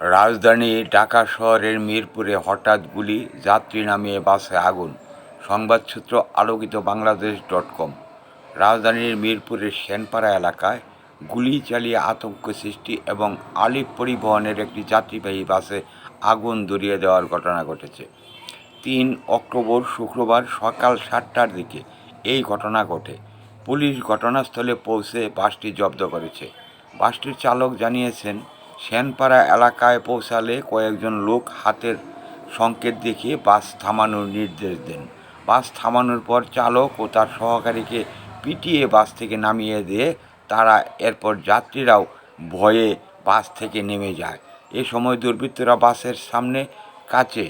রাজধানী ঢাকা শহরের মিরপুরে হঠাৎ গুলি, যাত্রী নামিয়ে বাসে আগুন। সংবাদসূত্র আলোকিত বাংলাদেশ ডট কম। রাজধানীর মিরপুরের সেনপাড়া এলাকায় গুলি চালিয়ে আতঙ্ক সৃষ্টি এবং আলিফ পরিবহনের একটি যাত্রীবাহী বাসে আগুন ধরিয়ে দেওয়ার ঘটনা ঘটেছে। তিন অক্টোবর শুক্রবার সকাল সাতটার দিকে এই ঘটনা ঘটে। পুলিশ ঘটনাস্থলে পৌঁছে বাসটি জব্দ করেছে। বাসটির চালক জানিয়েছেন সেনপাড়া এলাকায় পৌঁছালে কয়েকজন লোক হাতের সংকেত দেখিয়ে বাস থামানোর নির্দেশ দেন। বাস থামানোর পর চালক ও তার সহকারীকে পিটিয়ে বাস থেকে নামিয়ে দিয়ে তারা এরপর যাত্রীরাও ভয়ে বাস থেকে নেমে যায়। এ সময় দুর্বৃত্তরা বাসের সামনে কাছে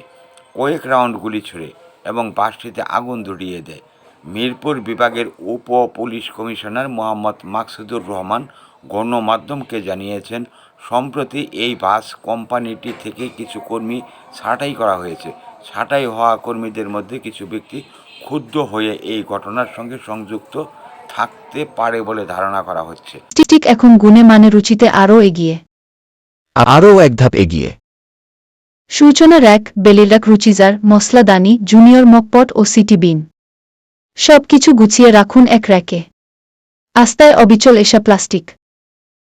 কয়েক রাউন্ড গুলি ছুড়ে এবং বাসটিতে আগুন ধরিয়ে দেয়। মিরপুর বিভাগের উপ পুলিশ কমিশনার মোহাম্মদ মাকসুদুর রহমান গণমাধ্যমকে জানিয়েছেন সম্প্রতি এই বাস কোম্পানিটি থেকে কিছু কর্মী ছাঁটাই করা হয়েছে। ছাঁটাই হওয়া কর্মীদের মধ্যে কিছু ব্যক্তি ক্ষুব্ধ হয়ে এই ঘটনার সঙ্গে সংযুক্ত থাকতে পারে বলে ধারণা করা হচ্ছে। টিক এখন গুণে মানে রুচিতে আরও এগিয়ে। আরও এক ধাপ এগিয়ে। সূচনা র্যাক বেলিলাক রুচিজার মশলাদানি জুনিয়র মকপট ও সিটি বিন। সব কিছু গুছিয়ে রাখুন এক র্যাকে। আস্তায় অবিচল এসা প্লাস্টিক।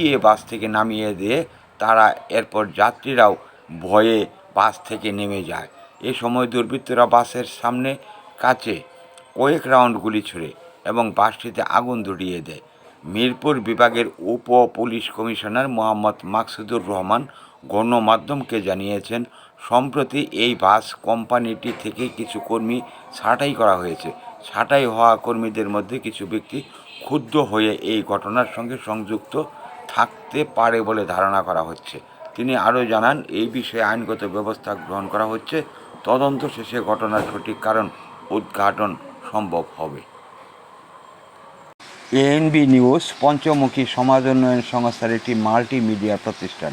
গিয়ে বাস থেকে নামিয়ে দিয়ে তারা এরপর যাত্রীরাও ভয়ে বাস থেকে নেমে যায়। এ সময় দুর্বৃত্তরা বাসের সামনে কাছে কয়েক রাউন্ড গুলি ছুড়ে এবং বাসটিতে আগুন ধরিয়ে দেয়। মিরপুর বিভাগের উপ পুলিশ কমিশনার মোহাম্মদ মাকসুদুর রহমান গণমাধ্যমকে জানিয়েছেন, সম্প্রতি এই বাস কোম্পানিটি থেকে কিছু কর্মী ছাঁটাই করা হয়েছে। ছাঁটাই হওয়া কর্মীদের মধ্যে কিছু ব্যক্তি ক্ষুব্ধ হয়ে এই ঘটনার সঙ্গে সংযুক্ত থাকতে পারে বলে ধারণা করা হচ্ছে। তিনি আরও জানান, এই বিষয়ে আইনগত ব্যবস্থা গ্রহণ করা হচ্ছে। তদন্ত শেষে ঘটনার সঠিক কারণ উদ্ঘাটন সম্ভব হবে। এএনবি নিউজ, পঞ্চমুখী সমাজ উন্নয়ন সংস্থার একটি মাল্টিমিডিয়া প্রতিষ্ঠান।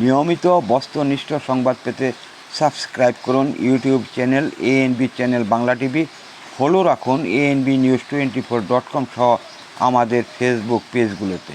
নিয়মিত বস্তুনিষ্ঠ সংবাদ পেতে সাবস্ক্রাইব করুন YouTube channel, ANB channel Bangla TV. Follow রাখুন ANB news twenty four dot com সহ আমাদের ফেসবুক পেজগুলোতে।